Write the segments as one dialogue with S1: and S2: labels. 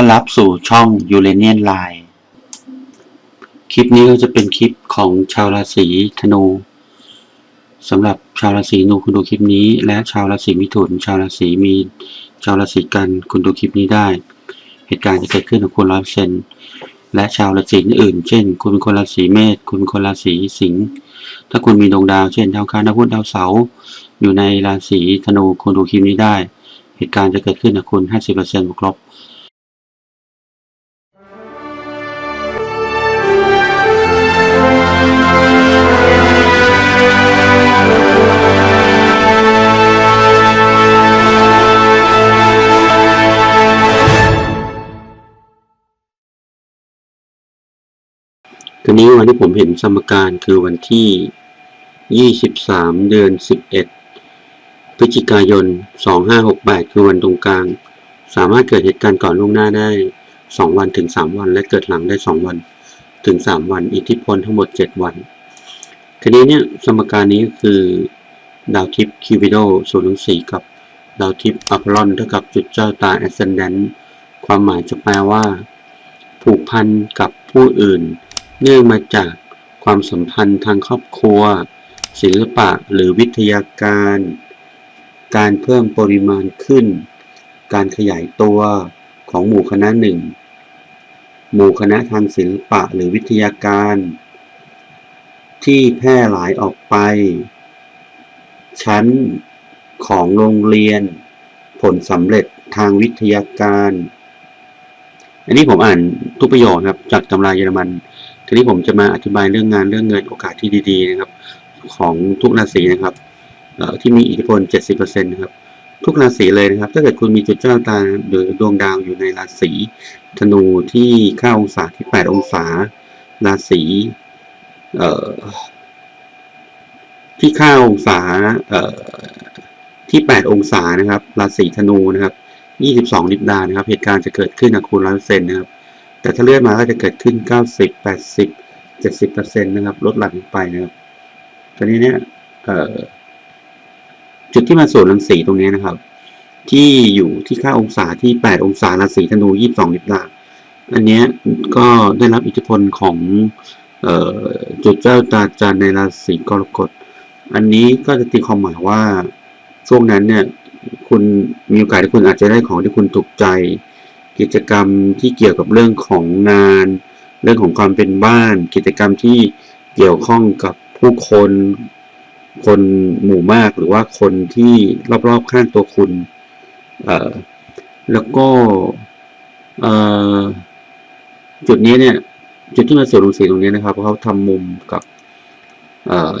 S1: อนรับสู่ช่องยูเรเนียนไลน์คลิปนี้ก็จะเป็นคลิปของชาวราศีธนูสำหรับชาวราศีธนูคุณดูคลิปนี้ และชาวราศีมิถุน ชาวราศีมีนชาวราศีกันคุณดูคลิปนี้ได้ เหตุการณ์จะเกิดขึ้นกับคุณร้อยเปอร์เซนและชาวราศีอื่น เช่น คุณเป็นคนราศีเมษคุณเป็นคนราศีสิงห์ถ้าคุณมีดวงดาว เช่นดาวคารดาวพุธดาวเสาร์อยู่ในราศีธนูคุณดูคลิปนี้ได้ เหตุการณ์จะเกิดขึ้นกับคุณ 50%บวกลบ ทีนี้วันที่ผมเห็นสมการคือวันที่ 23 เดือน 11 พฤศจิกายน 2568 คือวันตรงกลาง สามารถเกิดเหตุการณ์ก่อนล่วงหน้าได้ 2 วันถึง 3 วัน และเกิดหลังได้ 2 วันถึง 3 วัน อิทธิพลทั้งหมด 7 วัน ทีนี้เนี่ยสมการนี้คือ ดาวทิพย์คิวบิโดส่วนทั้ง4กับดาวทิพย์อัพลอนเท่ากับจุดเจ้าตา ascendant ความหมายจะแปลว่า ผูกพันกับผู้อื่น เนื่องมาจากความสัมพันธ์ทางครอบครัว ศิลปะหรือวิทยาการ การเพิ่มปริมาณขึ้น การขยายตัวของหมู่คณะหนึ่งหมู่คณะทางศิลปะหรือวิทยาการ ที่แพร่หลายออกไป ชั้นของโรงเรียน ผลสำเร็จทางวิทยาการ อันนี้ผมอ่านทุกประโยคนะครับ จากตำราเยอรมัน ทีนี้ผมจะมาอธิบายเรื่องงานเรื่องเงินโอกาสที่ดีๆนะครับ ของทุกราศีนะครับที่มีอิทธิพล 70%นะครับทุกราศีเลยนะครับ ถ้าเกิดคุณมีจุดเจ้าตาหรือดวงดาวอยู่ในราศีธนูที่9องศาที่ 8 องศา ราศีเอ่อที่9องศาเอ่อที่ 8 องศานะครับ ราศีธนูนะครับ 22ลิบดานะครับ เหตุการณ์จะเกิดขึ้นกับคุณร้อยเปอร์เซ็นต์นะครับ แต่ถ้าเลื่อนมาก็จะเกิดขึ้น 90 80 70%นะครับ ลดหลั่นไปนะครับตอนนี้เนี่ยเออจุดที่มาส่วนรังสีตรงนี้นะครับ ที่อยู่ที่ค่าองศาที่ 8 องศาราศีธนู 22ลิบดาอันนี้ก็ได้รับอิทธิพลของเออจุดเจ้าตาจันในราศีกรกฎ อันนี้ก็จะตีความหมายว่าช่วงนั้นเนี่ย คุณมีโอกาสที่คุณอาจจะได้ของที่คุณถูกใจ กิจกรรมที่เกี่ยวกับเรื่องของงาน เรื่องของความเป็นบ้าน กิจกรรมที่เกี่ยวข้องกับผู้คน คนหมู่มากหรือว่าคนที่รอบๆข้างตัวคุณ เอ่อ แล้วก็ เอ่อ จุดนี้เนี่ย จุดที่มาส่วนลงสีตรงนี้นะครับเขาทำมุมกับ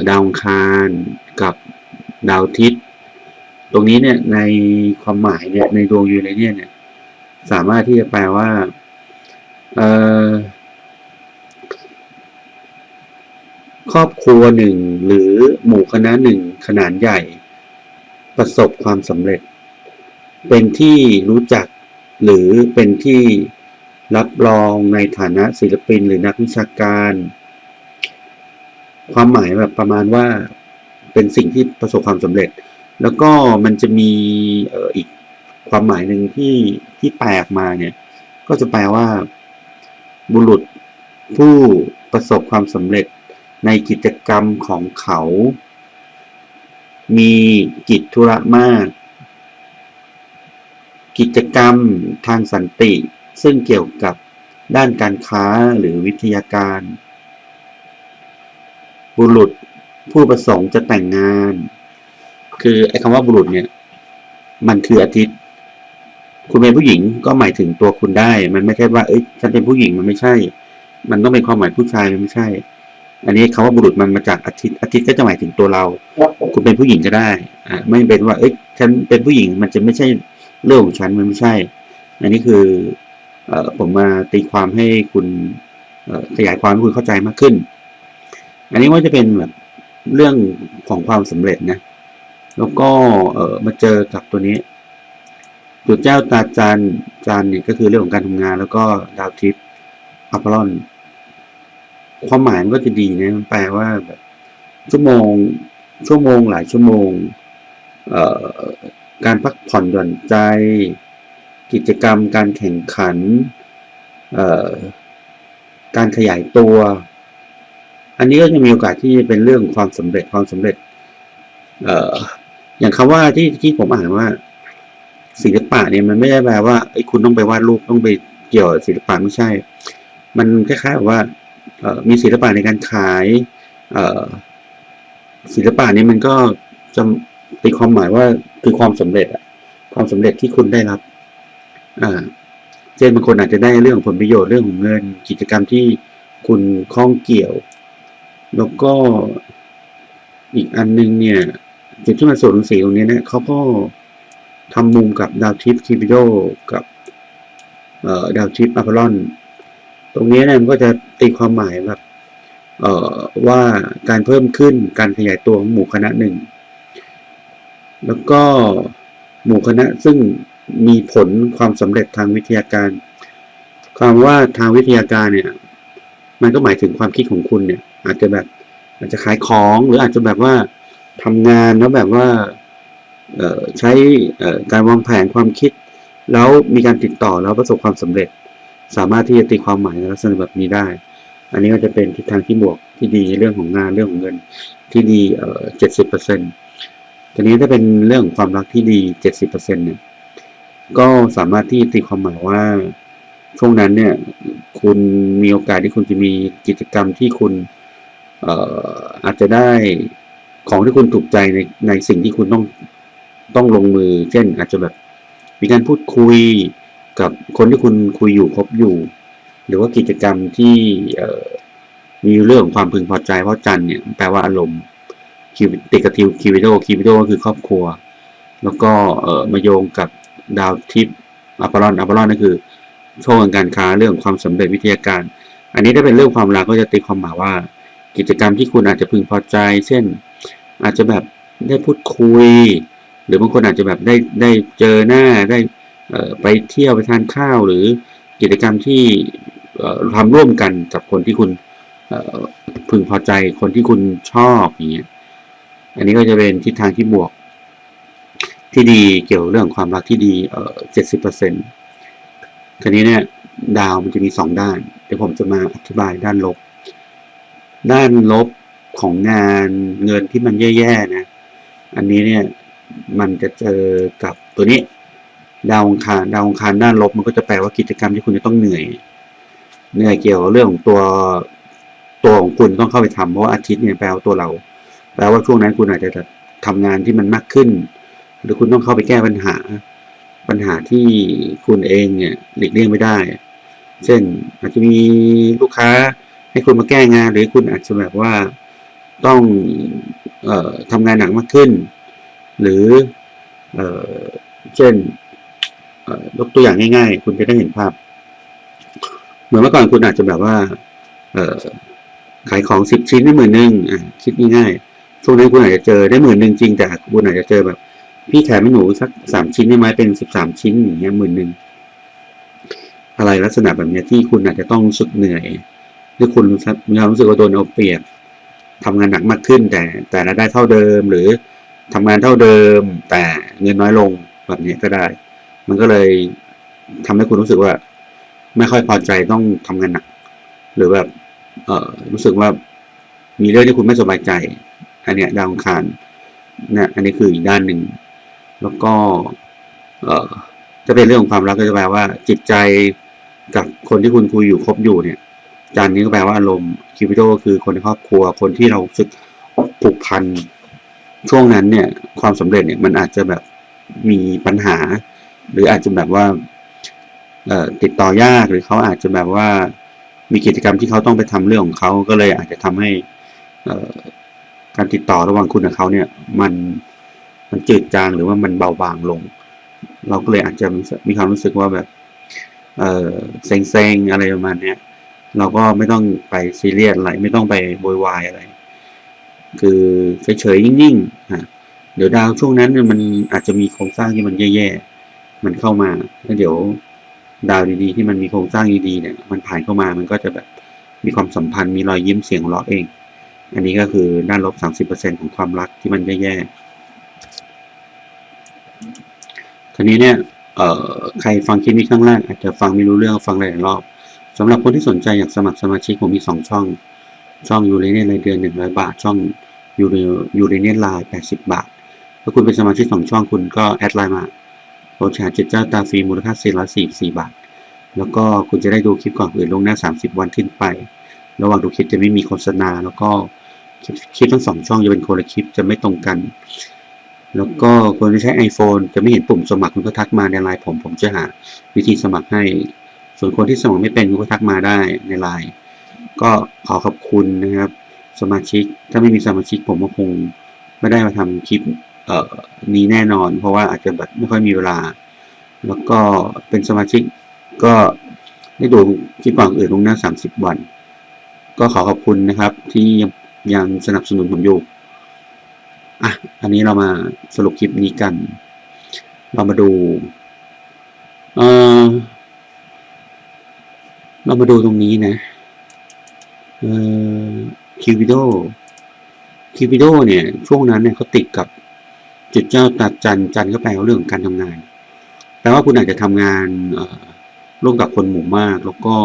S1: ดาวคารกับดาวทิตย์ตรงนี้เนี่ยในความหมายเนี่ยในดวงยูเรเนียนเนี่ย สามารถที่จะแปลว่า เออครอบครัวหนึ่งหรือหมู่คณะหนึ่งขนาดใหญ่ ประสบความสำเร็จ เป็นที่รู้จักหรือเป็นที่รับรองในฐานะศิลปินหรือนักวิชาการ ความหมายแบบประมาณว่าเป็นสิ่งที่ประสบความสำเร็จ แล้วก็มันจะมีอออีก ความหมายหนึ่งที่ที่แปลออกมาเนี่ย ก็จะแปลว่า บุรุษผู้ประสบความสำเร็จในกิจกรรมของเขา มีกิจธุระมาก กิจกรรมทางสันติ ซึ่งเกี่ยวกับด้านการค้าหรือวิทยาการ บุรุษผู้ประสงค์จะแต่งงาน คือไอ้คำว่าบุรุษเนี่ย มันคืออาทิตย์ คุณเป็นผู้หญิงก็หมายถึงตัวคุณได้ มันไม่ใช่ว่า เอ้ย ฉันเป็นผู้หญิงมันไม่ใช่ มันต้องเป็นความหมายผู้ชายมันไม่ใช่ อันนี้คำว่าบุรุษมันมาจากอาทิตย์อาทิตย์ก็จะหมายถึงตัวเรา คุณเป็นผู้หญิงก็ได้ อ่าไม่เป็นว่า เอ้ย ฉันเป็นผู้หญิง มันจะไม่ใช่เรื่องของฉันมันไม่ใช่ อันนี้คือ เอ่อผมมาตีความให้คุณเอ่อขยายความให้คุณเข้าใจมากขึ้น อันนี้ว่าจะเป็นแบบเรื่องของความสำเร็จนะ แล้วก็เอ่อมาเจอกับตัวนี้ จุดเจ้าตาจันจันเนี่ยก็คือเรื่องของการทำงาน แล้วก็ดาวทิพย์อัพลอน ความหมายมันก็จะดีนะมันแปลว่าแบบชั่วโมง ชั่วโมงหลายชั่วโมง เอ่อการพักผ่อนหย่อนใจ กิจกรรม การแข่งขัน เอ่อการขยายตัว อันนี้ก็จะมีโอกาสที่จะเป็นเรื่องความสำเร็จความสำเร็จ เอ่ออย่างคำว่าที่ที่ผมอ่านว่า ศิลปะเนี่ยมันไม่ได้แปลว่าไอ้คุณต้องไปวาดรูปต้องไปเกี่ยวศิลปะไม่ใช่ มันคล้ายๆกับว่ามีศิลปะในการขายศิลปะนี้มันก็จะตีความหมายว่าคือความสำเร็จอะความสำเร็จที่คุณได้รับอ่าเช่นบางคนอาจจะได้เรื่องผลประโยชน์เรื่องของเงิน กิจกรรมที่คุณข้องเกี่ยว แล้วก็อีกอันนึงเนี่ยจุดที่มาส่วนสีตรงนี้เนี่ยเขาก็ ทำมุมกับดาวทิปคิบิโดกับดาวทิปอัพลอน ตรงนี้เนี่ยมันก็จะตีความหมายแบบว่าการเพิ่มขึ้นการขยายตัวของหมู่คณะหนึ่ง แล้วก็หมู่คณะซึ่งมีผลความสำเร็จทางวิทยาการความว่าทางวิทยาการเนี่ย มันก็หมายถึงความคิดของคุณเนี่ย อาจจะแบบอาจจะขายของหรืออาจจะแบบว่าทำงานแล้วแบบว่า ใช้การวางแผนความคิด แล้วมีการติดต่อแล้วประสบความสำเร็จ สามารถที่จะตีความหมายในลักษณะแบบนี้ได้ อันนี้ก็จะเป็นทิศทางที่บวกที่ดีเรื่องของงานเรื่องของเงินที่ดีเจ็ดสิบเปอร์เซ็นต์ทีนี้ถ้าเป็นเรื่องของความรักที่ดีเจ็ดสิบเปอร์เซ็นต์เนี่ยก็สามารถที่ตีความหมายว่าช่วงนั้นเนี่ยคุณมีโอกาสที่คุณจะมีกิจกรรมที่คุณอออาจจะได้ของที่คุณถูกใจในในสิ่งที่คุณต้อง ต้องลงมือ เช่นอาจจะแบบมีการพูดคุยกับคนที่คุณคุยอยู่คบอยู่ หรือว่ากิจกรรมที่เมีเรื่องของความพึงพอใจเพราะจันเนี่ยแปลว่าอารมณ์คิวติดกับทิวคิวิโดคิวิโดก็คือครอบครัว แล้วก็เออมาโยงกับดาวทิพย์อัปรอนอัปรอนนั่นคือโชคทางการค้าเรื่องความสำเร็จวิทยาการ อันนี้ถ้าเป็นเรื่องความรักก็จะตีความหมายว่า กิจกรรมที่คุณอาจจะพึงพอใจ เช่น อาจจะแบบได้พูดคุย หรือบางคนอาจจะแบบได้ได้เจอหน้าได้เไปเที่ยวไปทานข้าวหรือกิจกรรมที่ทำร่วมกันกับคนที่คุณพึงพอใจคนที่คุณชอบอย่างเงี้ยอันนี้ก็จะเป็นทิศทางที่บวก ที่ดีเกี่ยวกับเรื่องความรักที่ดีเออเจ็ดสิบเปอร์เซ็นต์ทีนี้เนี่ยดาวมันจะมีสองด้าน เดี๋ยวผมจะมาอธิบายด้านลบ ด้านลบของงานเงินที่มันแย่ๆนะ อันนี้เนี่ย มันจะเจอกับตัวนี้ ดาวองคารดาวองคารด้านลบมันก็จะแปลว่ากิจกรรมที่คุณจะต้องเหนื่อย เหนื่อยเกี่ยวกับเรื่องของตัวตัวของคุณต้องเข้าไปทำเพราะว่าอาทิตย์เนี่ยแปลว่าตัวเรา แปลว่าช่วงนั้นคุณอาจจะทำงานที่มันมากขึ้น หรือคุณต้องเข้าไปแก้ปัญหา ปัญหาที่คุณเองเนี่ยหลีกเลี่ยงไม่ได้ เช่นอาจจะมีลูกค้าให้คุณมาแก้งาน หรือคุณอาจจะแบบว่าต้องเอ่อทำงานหนักมากขึ้น หรือเออเช่นยกตัวอย่างง่าย ๆ คุณจะได้เห็นภาพ เหมือนเมื่อก่อนคุณอาจจะแบบว่า เออขายของสิบชิ้นได้หมื่นหนึ่งอะคิดง่ายๆช่วงนั้นคุณอาจจะเจอได้หมื่นหนึ่งจริงแต่คุณอาจจะเจอแบบ พี่แถมให้หนูสักสามชิ้นได้ไหมเป็นสิบสามชิ้นอย่างเงี้ยหมื่นหนึ่งอะไรลักษณะแบบเนี้ยที่คุณอาจจะต้องสึกเหนื่อยหรือคุณมีความรู้สึกว่าโดนเอาเปรียบทำงานหนักมากขึ้นแต่แต่รายได้เท่าเดิมหรือ ทำงานเท่าเดิมแต่เงินน้อยลงแบบนี้ก็ได้ มันก็เลยทำให้คุณรู้สึกว่า ไม่ค่อยพอใจต้องทำงานหนัก หรือแบบเออรู้สึกว่ามีเรื่องที่คุณไม่สบายใจอันเนี้ยดาวองคารนะอันนี้คืออีกด้านหนึ่ง แล้วก็ เอ่อจะเป็นเรื่องของความรักก็จะแปลว่า จิตใจกับคนที่คุณคุยอยู่คบอยู่เนี่ย จานนี้ก็แปลว่าอารมณ์คิวิโดก็คือคนในครอบครัวคนที่เราสึกผูกพัน ช่วงนั้นเนี่ยความสำเร็จเนี่ยมันอาจจะแบบมีปัญหา หรืออาจจะแบบว่าติดต่อยากหรือเขาอาจจะแบบว่ามีกิจกรรมที่เขาต้องไปทำเรื่องของเขาก็เลยอาจจะทำให้การติดต่อระหว่างคุณกับเขาเนี่ยมันมันจืดจางหรือว่ามันเบาบางลง เราก็เลยอาจจะมีความรู้สึกว่าแบบเออเซ็งๆอะไรประมาณเนี้ยเราก็ไม่ต้องไปซีเรียสอะไรไม่ต้องไปโวยวายอะไร คือเฉยๆนิ่งๆฮะเดี๋ยวดาวช่วงนั้นมันอาจจะมีโครงสร้างที่มันแย่ๆมันเข้ามาแล้วเดี๋ยวดาวดีๆที่มันมีโครงสร้างดีๆเนี่ยมันผ่านเข้ามามันก็จะแบบมีความสัมพันธ์มีรอยยิ้มเสียงหัวเราะเอง อันนี้ก็คือด้านลบสามสิบเปอร์เซ็นของความรักที่มันแย่ๆทีนี้เนี่ยเอ่อใครฟังคลิปนี้ครั้งแรกอาจจะฟังไม่รู้เรื่องฟังหลายรอบสำหรับคนที่สนใจอยากสมัครสมาชิกผมมีสองช่อง ช่องยูเรเนียนรายเดือนหนึ่งร้อยบาท ช่องยูเรยูเรเนียนลน์แปดสิบบาท ถ้าคุณเป็นสมาชิกสองช่องคุณก็แอดไลน์มาโปรชาร์จเจ้าตาฟรีมูลค่า 444 บาท แล้วก็คุณจะได้ดูคลิปก่อนอื่นลงหน้า 30 วันขึ้นไป ระหว่างดูคลิปจะไม่มีโฆษณา แล้วก็คลิปคลิปทั้งสองช่องจะเป็นคนละคลิปจะไม่ตรงกัน แล้วก็คนที่ใช้ iPhone จะไม่เห็นปุ่มสมัครคุณก็ทักมาในไลน์ผมผมจะหา วิธีสมัครให้ ส่วนคนที่สมัครไม่เป็นคุณก็ทักมาได้ในไลน์ ก็ขอขอบคุณนะครับ สมาชิก ถ้าไม่มีสมาชิกผมก็คงไม่ได้มาทำคลิปเอ่อนี้แน่นอน เพราะว่าอาจจะแบบไม่ค่อยมีเวลา แล้วก็เป็นสมาชิกก็ได้ดูคลิปก่อนอื่นลงหน้า 30 วัน ก็ขอขอบคุณนะครับ ที่ยังสนับสนุนผมอยู่อะอันนี้เรามาสรุปคลิปนี้กัน เรามาดูเออเรามาดูตรงนี้นะ เออคิวบิโดคิวบิโดเนี่ยช่วงนั้นเนี่ยเขาติดกับจุดเจ้าตาจันจันก็แปลว่าเรื่องการทำงานแปลว่าคุณอาจจะทำงานร่วมกับคนหมู่มาก แล้วก็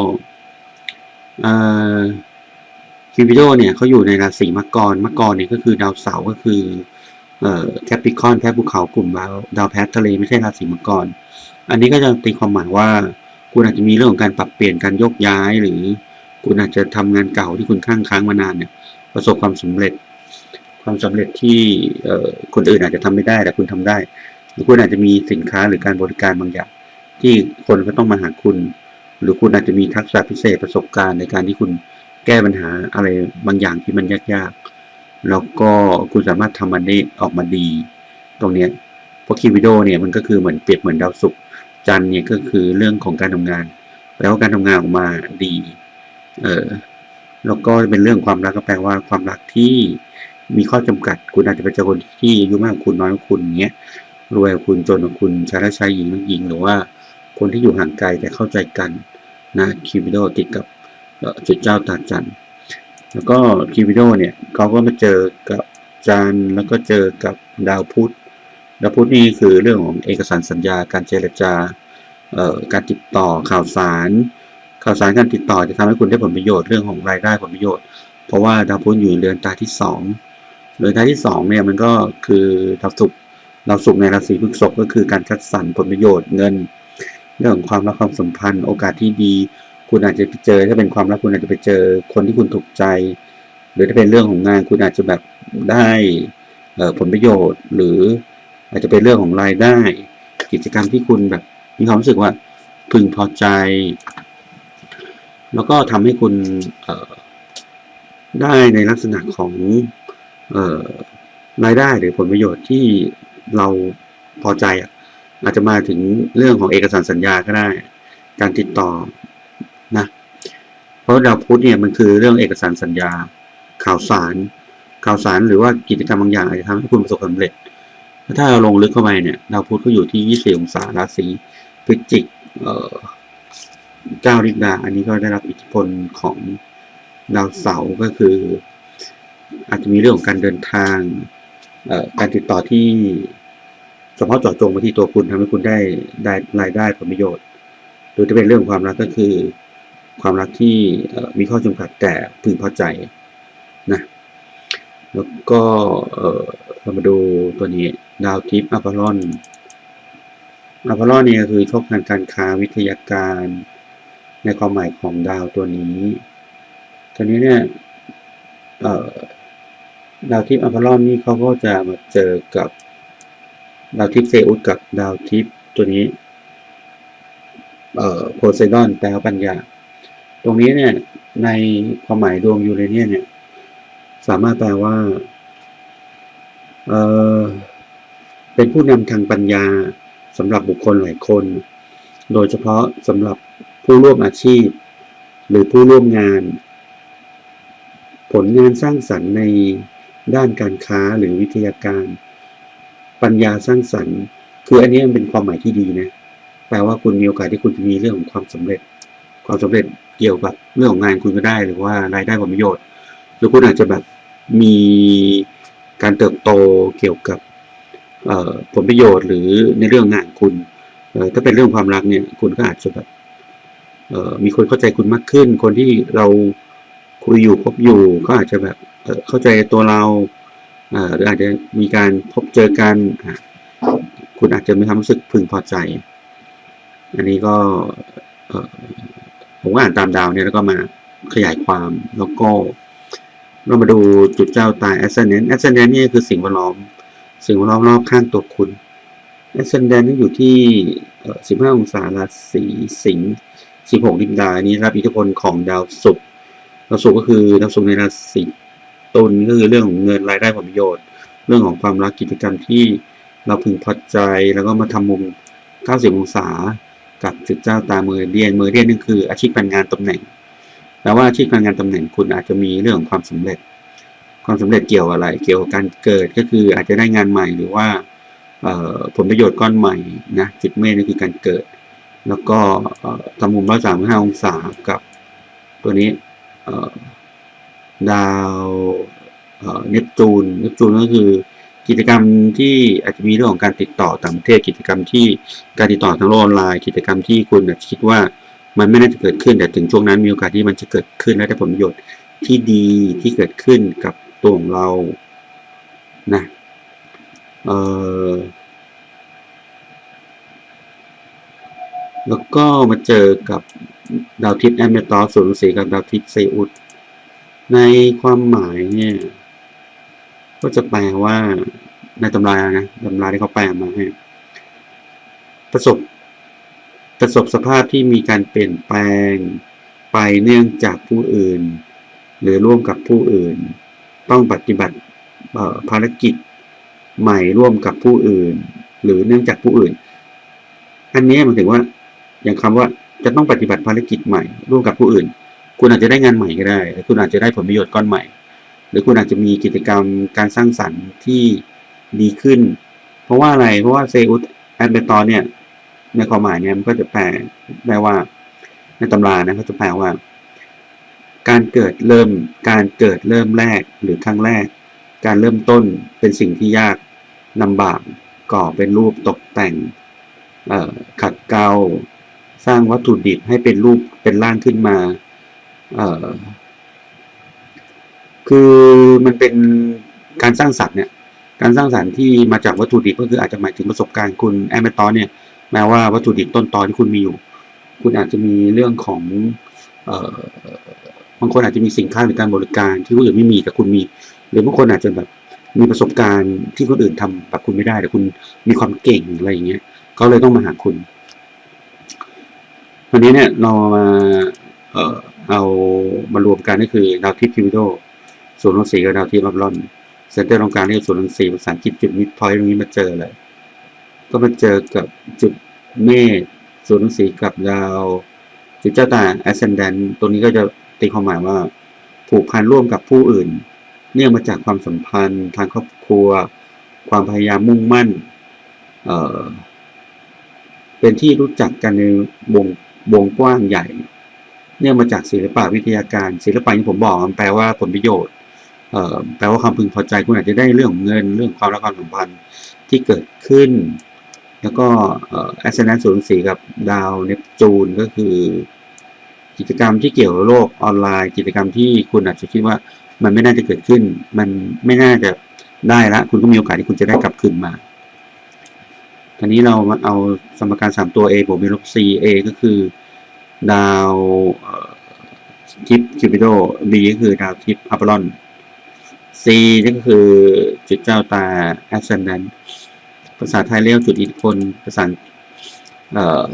S1: คิวบิโดเนี่ยเขาอยู่ในราศีมังกรมังกรเนี่ยก็คือดาวเสาร์ก็คือแคปิคอนแค่ภูเขากลุ่มดาวดาวแพททะเลไม่ใช่ราศีมังกร อันนี้ก็จะตีความหมายว่า คุณอาจจะมีเรื่องของการปรับเปลี่ยนการยกย้ายหรือ คุณอาจจะทำงานเก่าที่คุณค้างค้างมานานเนี่ยประสบความสำเร็จ ความสำเร็จที่เอคนอื่นอาจจะทำไม่ได้แต่คุณทำได้หรือคุณอาจจะมีสินค้าหรือการบริการบางอย่าง ที่คนก็ต้องมาหาคุณ หรือคุณอาจจะมีทักษะพิเศษประสบการณ์ในการที่คุณแก้ปัญหาอะไรบางอย่างที่มันยากๆ แล้วก็คุณสามารถทำมันได้ออกมาดี ตรงเนี้ยเพราะคีวิดโอเนี่ยมันก็คือเหมือนเปรียบเหมือนดาวศุกร์จันเนี่ยก็คือเรื่องของการทำงานแปลว่าการทำงานออกมาดี เออแล้วก็เป็นเรื่องความรักก็แปลว่าความรักที่มีข้อจำกัด คุณอาจจะเป็นคนที่อายุมากกว่าคุณน้อยกว่าคุณเงี้ยรวยกว่าคุณจนกว่าคุณชายและชายหญิงหญิงหรือว่า คนที่อยู่ห่างไกลแต่เข้าใจกันนะคิวบิโดติดกับจุดเจ้าตาจันแล้วก็คิวบิโดเนี่ยเขาก็มาเจอกับจันแล้วก็เจอกับดาวพุธดาวพุธนี่คือเรื่องของเอกสารสัญญาการเจรจาเอ่อการติดต่อข่าวสาร ข่าวสารการติดต่อจะทำให้คุณได้ผลประโยชน์เรื่องของรายได้ผลประโยชน์ เพราะว่าดาวพุธอยู่ในเรือนตาที่สองเรือนตาที่สองเนี่ยมันก็คือดาวศุกร์ดาวศุกร์ในราศีพฤษภก็คือการคัดสรรผลประโยชน์เงิน เรื่องของความรักความสัมพันธ์ โอกาสที่ดี คุณอาจจะไปเจอถ้าเป็นความรักคุณอาจจะไปเจอคนที่คุณถูกใจ หรือถ้าเป็นเรื่องของงานคุณอาจจะแบบได้ผลประโยชน์ หรืออาจจะเป็นเรื่องของรายได้ กิจกรรมที่คุณแบบมีความรู้สึกว่าพึงพอใจ แล้วก็ทำให้คุณได้ในลักษณะของออรายได้หรือผลประโยชน์ที่เราพอใจอะอาจจะมาถึงเรื่องของเอกสารสัญญาก็ได้ การติดต่อนะเพราะดาวพุธเนี่ยมันคือเรื่องเอกสารสัญญา ข่าวสาร ข่าวสารหรือว่ากิจกรรมบางอย่างอาจจะทำให้คุณประสบความสำเร็จถ้าเราลงลึกเข้าไปเนี่ยดาวพุธก็อยู่ที่ 24 องศาราศีพฤศจิกเอ่อ เจ้าฤทธิ์ดา อันนี้ก็ได้รับอิทธิพลของดาวเสาร์ก็คือ อาจจะมีเรื่องของการเดินทาง การติดต่อที่เฉพาะเจาะจงมาที่ตัวคุณทำให้คุณได้ได้รายได้ผลประโยชน์ หรือจะเป็นเรื่องความรักก็คือ ความรักที่มีข้อจำกัดแต่พึงพอใจนะแล้วก็เรามาดูตัวนี้ดาวทิพย์อัปลอนอัปลอนเนี่ยก็คือโชคทางการค้าวิทยาการ ในความหมายของดาวตัวนี้ตัวนี้เนี่ยเอ่อดาวทิพย์อัพอลอนนี่เขาก็จะมาเจอกับดาวทิพย์เซอุสกับดาวทิพย์ตัวนี้เออโพไซดอนแปลว่าปัญญา ตรงนี้เนี่ยในความหมายดวงยูเรเนียนเนี่ยสามารถแปลว่าเออเป็นผู้นำทางปัญญาสำหรับบุคคลหลายคน โดยเฉพาะสำหรับ ผู้ร่วมอาชีพ หรือผู้ร่วมงาน ผลงานสร้างสรรค์ในด้านการค้าหรือวิทยาการ ปัญญาสร้างสรรค์ คืออันนี้มันเป็นความหมายที่ดีนะ แปลว่าคุณมีโอกาสที่คุณจะมีเรื่องของความสำเร็จ ความสำเร็จเกี่ยวกับเรื่องของงานคุณก็ได้ หรือว่ารายได้ผลประโยชน์ หรือคุณอาจจะแบบมีการเติบโตเกี่ยวกับผลประโยชน์ หรือในเรื่องงานคุณถ้าเป็นเรื่องความรักเนี่ยคุณก็อาจจะแบบ มีคนเข้าใจคุณมากขึ้น คนที่เราคุยอยู่พบอยู่ก็อาจจะแบบเข้าใจตัวเราหรืออาจจะมีการพบเจอกัน คุณอาจจะมีความรู้สึกพึงพอใจ อันนี้ก็ผมก็อ่านตามดาวเนี่ยแล้วก็มาขยายความแล้วก็เรามาดูจุดเจ้าตาย ascendant ascendant นี่คือสิ่งแวดล้อม สิ่งแวดล้อมรอบข้างตัวคุณ ascendant นี่อยู่ที่ 15 องศาราศีสิงห์ 16ดิบดานี้รับอิทธิพลของดาวศุกร์ดาวศุกร์ก็คือดาวศุกร์ในราศีตุลก็คือเรื่องของเงินรายได้ผลประโยชน์ เรื่องของความรักกิจกรรมที่เราพึงพอใจแล้วก็มาทำมุม 90 องศากับจุดเจ้าตาเมอร์เดียนเมอร์เดียนนั่นคืออาชีพการงานตำแหน่งแปลว่าอาชีพการงานตำแหน่งคุณอาจจะมีเรื่องของความสำเร็จ ความสำเร็จเกี่ยวอะไร เกี่ยวกับการเกิดก็คืออาจจะได้งานใหม่หรือว่าผลประโยชน์ก้อนใหม่นะจุดเมษนี่นคือการเกิด แล้วก็ทำมุมร้อยสามห้าองศากับตัวนี้ดาวเนปจูนเนปจูนก็คือกิจกรรมที่อาจจะมีเรื่องของการติดต่อต่างประเทศกิจกรรมที่การติดต่อทางโลกออนไลน์ กิจกรรมที่คุณอาจจะคิดว่ามันไม่น่าจะเกิดขึ้นแต่ถึงช่วงนั้นมีโอกาสที่มันจะเกิดขึ้นและได้ผลประโยชน์ที่ดีที่เกิดขึ้นกับตัวของเรานะเอ่อ แล้วก็มาเจอกับดาวทิศแอมเมตอสศูนสีกับดาวทิศเซอุสในความหมายเนี่ย ก็จะแปลว่าในตำรานะตำราที่เขาแปลมาให้ประสบประสบสภาพที่มีการเปลี่ยนแปลงไปเนื่องจากผู้อื่น หรือร่วมกับผู้อื่น ต้องปฏิบัติภารกิจใหม่ร่วมกับผู้อื่น หรือเนื่องจากผู้อื่น อันนี้หมายถึงว่า อย่างคำว่าจะต้องปฏิบัติภารกิจใหม่ ร่วมกับผู้อื่น คุณอาจจะได้งานใหม่ก็ได้หรือคุณอาจจะได้ผลประโยชน์ก้อนใหม่ หรือคุณอาจจะมีกิจกรรมการสร้างสรรค์ที่ดีขึ้น เพราะว่าอะไรเพราะว่าเซอุสแอนเบตอนเนี่ยในความหมายเนี่ยมันก็จะแปลแปลว่า ในตำรานะเขาจะแปลว่า การเกิดเริ่มการเกิดเริ่มแรกหรือครั้งแรก การเริ่มต้นเป็นสิ่งที่ยากลำบากก่อเป็นรูปตกแต่งขัดเกลา สร้างวัตถุดิบให้เป็นรูปเป็นร่างขึ้นมา เอ่อ คือมันเป็นการสร้างสรรค์เนี่ย การสร้างสรรค์ที่มาจากวัตถุดิบก็คืออาจจะหมายถึงประสบการณ์คุณแอมเบตอนเนี่ย แม้ว่าวัตถุดิบต้นตอที่คุณมีอยู่ คุณอาจจะมีเรื่องของ เอ่อบางคนอาจจะมีสินค้าหรือการบริการที่คนอื่นไม่มีแต่คุณมี หรือบางคนอาจจะแบบมีประสบการณ์ที่คนอื่นทำแบบคุณไม่ได้แต่คุณมีความเก่งอะไรอย่างเงี้ยเขาเลยต้องมาหาคุณ วันนี้เนี่ยเรามาเอ่อเอามารวมกันก็คือดาวทิพย์พิวิโดศูนย์รังสีกับดาวทิพย์บับลอนเซนเตอร์ตรงกลางนี่คือศูนย์รังสีภาษาอังกฤษจุดมิดพอยต์ตรงนี้มาเจอเลย ก็มาเจอกับจุดเมษศูนย์รังสีกับดาวจุดเจ้าตา ascendant ตรงนี้ก็จะตีความหมายว่าผูกพันร่วมกับผู้อื่น เนื่องมาจากความสัมพันธ์ทางครอบครัว ความพยายามมุ่งมั่น เอ่อเป็นที่รู้จักกันในวง วงกว้างใหญ่ เนื่องมาจากศิลปะวิทยาการ ศิลปะที่ผมบอกมันแปลว่าผลประโยชน์เอ่อแปลว่าความพึงพอใจคุณอาจจะได้เรื่องเงินเรื่องความรักความสัมพันธ์ที่เกิดขึ้น แล้วก็เอ่อ ascendant ศูนย์สีกับดาวเนปจูนก็คือ กิจกรรมที่เกี่ยวโลกออนไลน์ กิจกรรมที่คุณอาจจะคิดว่ามันไม่น่าจะเกิดขึ้น มันไม่น่าจะได้ละคุณก็มีโอกาสที่คุณจะได้กลับคืนมา ทีนี้เรามาเอาสมการสามตัว A บวก B ลบ C A ก็คือ ดาวทิปคิวปิโด B ก็คือดาวทิปอัปลอน C นี่ก็คือจุดเจ้าตา ascendant ภาษาไทยเรียกจุดอิทธิพลภาษาเอ่อ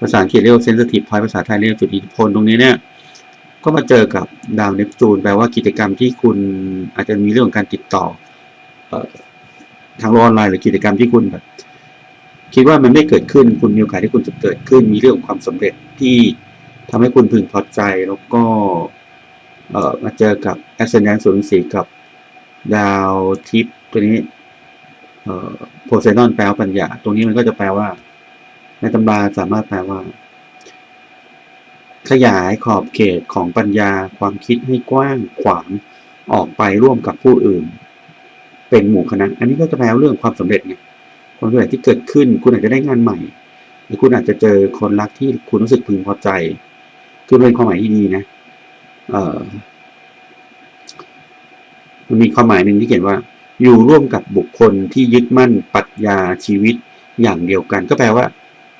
S1: ภาษาอังกฤษเรียกว่า sensitive point ภาษาไทยเรียกจุดอิทธิพลตรงนี้เนี่ยก็มาเจอกับดาวเนปจูนแปลว่ากิจกรรมที่คุณอาจจะมีเรื่องของการติดต่ออ ทางโลกออนไลน์หรือกิจกรรมที่คุณแบบคิดว่ามันไม่เกิดขึ้นคุณมีโอกาสที่คุณจะเกิดขึ้น มีเรื่องของความสำเร็จที่ทำให้คุณพึงพอใจแล้วก็เอ่อมาเจอกับ ascendant ศูนย์สีกับดาวทิพย์ตัวนี้เอ่อโพไซดอนแปลว่าปัญญา ตรงนี้มันก็จะแปลว่า ในตำราสามารถแปลว่า ขยายขอบเขตของปัญญาความคิดให้กว้างขวางออกไปร่วมกับผู้อื่น เป็นหมู่คณะ อันนี้ก็จะแปลว่าเรื่องความสำเร็จไงความสำเร็จที่เกิดขึ้น คุณอาจจะได้งานใหม่ หรือคุณอาจจะเจอคนรักที่คุณรู้สึกพึงพอใจ คือเป็นความหมายที่ดีนะเออมันมีความหมายหนึ่งที่เขียนว่า อยู่ร่วมกับบุคคลที่ยึดมั่นปรัชญาชีวิตอย่างเดียวกัน ก็แปลว่า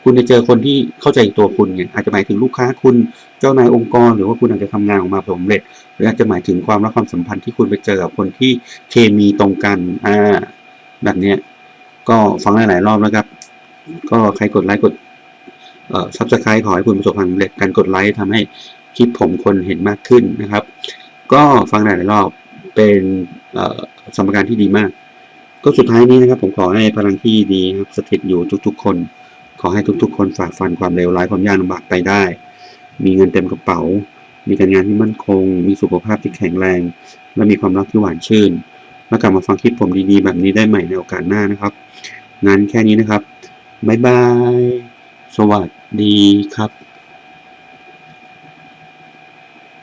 S1: คุณจะเจอคนที่เข้าใจตัวคุณเนี่ยอาจจะหมายถึงลูกค้าคุณเจ้านายองค์กร หรือว่าคุณอาจจะทำงานออกมาสำเร็จ หรืออาจจะหมายถึงความรักความสัมพันธ์ที่คุณไปเจอกับคนที่เคมีตรงกันอ่าแบบเนี้ยก็ฟังหลายๆรอบแล้วครับ ก็ใครกดไลค์กดเอ่อซับสไครต์ขอให้คุณประสบความสำเร็จการกดไลค์ทำให้คลิปผมคนเห็นมากขึ้นนะครับ ก็ฟังหลายๆรอบเป็นเอ่อสมการที่ดีมาก ก็สุดท้ายนี้นะครับ ผมขอให้พลังที่ดีครับสถิตอยู่ทุก ๆ คน ขอให้ทุก ๆ คนฝ่าฟันความเลวร้ายความยากลำบากไปได้ มีเงินเต็มกระเป๋า มีการงานที่มั่นคง มีสุขภาพที่แข็งแรง และมีความรักที่หวานชื่น แล้วกลับมาฟังคลิปผมดีๆ แบบนี้ได้ใหม่ในโอกาสหน้านะครับ งั้นแค่นี้นะครับ บ๊ายบาย สวัสดีครับ